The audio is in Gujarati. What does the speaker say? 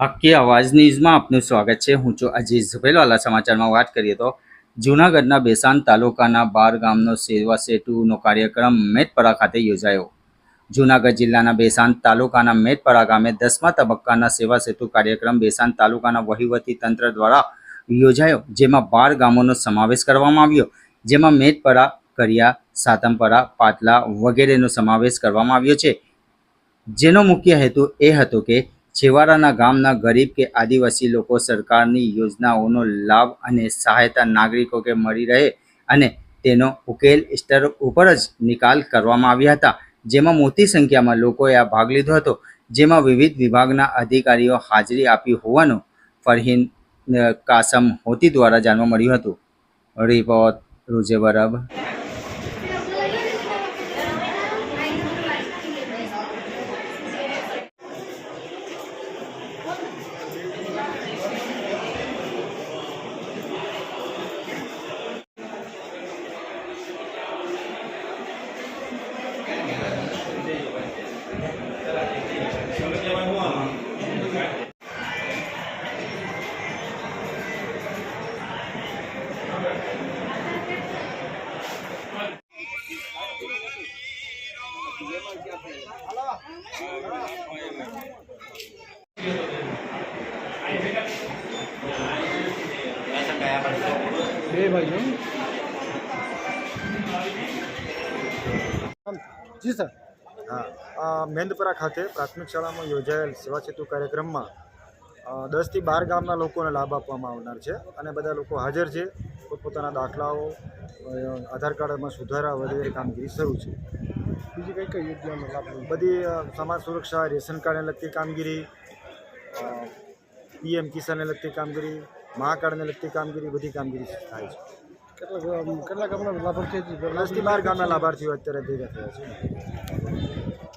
હક્કી અવાજ ન્યૂઝમાં આપનું સ્વાગત છે. હું છું અજીત ઝુબેલવાલા સમાચારમાં વાત કરીએ તો જૂનાગઢના બેસાન તાલુકાના બાર ગામનો સેવા સેતુનો કાર્યક્રમ મેટપરા ખાતે યોજાયો. જૂનાગઢ જિલ્લાના બેસાન તાલુકાના મેટપરા ગામે દસમા તબક્કાના સેવા સેતુ કાર્યક્રમ બેસાન તાલુકાના વહીવટી તંત્ર દ્વારા યોજાયો, જેમાં બાર ગામોનો સમાવેશ કરવામાં આવ્યો. જેમાં મેટપરા કરિયા, સાતમપરા, પાટલા વગેરેનો સમાવેશ કરવામાં આવ્યો છે. જેનો મુખ્ય હેતુ એ હતો કે છેવાડાના ગામના ગરીબ કે આદિવાસી લોકો સરકારની યોજનાઓનો લાભ અને સહાયતા નાગરિકો કે મળી રહે અને તેનો ઉકેલ સ્તર ઉપર જ નિકાલ કરવામાં આવ્યા હતા. જેમાં મોટી સંખ્યામાં લોકોએ આ ભાગ લીધો હતો. જેમાં વિવિધ વિભાગના અધિકારીઓ હાજરી આપી હોવાનું ફરહીન કાસમ હોતી દ્વારા જાણવા મળ્યું હતું. રિપોર્ટ, રૂજે બરબ. જી, સર. હા. મેંદપરા ખાતે પ્રાથમિક શાળામાં યોજાયેલ સેવા સેતુ કાર્યક્રમમાં દસથી બાર ગામના લોકોને લાભ આપવામાં આવનાર છે અને બધા લોકો હાજર છે. પોતપોતાના દાખલાઓ આધાર કાર્ડમાં સુધારા વગેરે કામગીરી શરૂ છે. બીજી કઈ કઈ યોજનાનો લાભ બધી સમાજ સુરક્ષા રેશન કાર્ડને લગતી કામગીરી પીએમ કિસાનને લગતી કામગીરી મહાકાર્ડને લગતી કામગીરી બધી કામગીરી થાય છે. કેટલા કેટલાક કેટલા ગામના લાભાર્થી દસથી બાર ગામના લાભાર્થીઓ અત્યારે ભેગા થયા છે.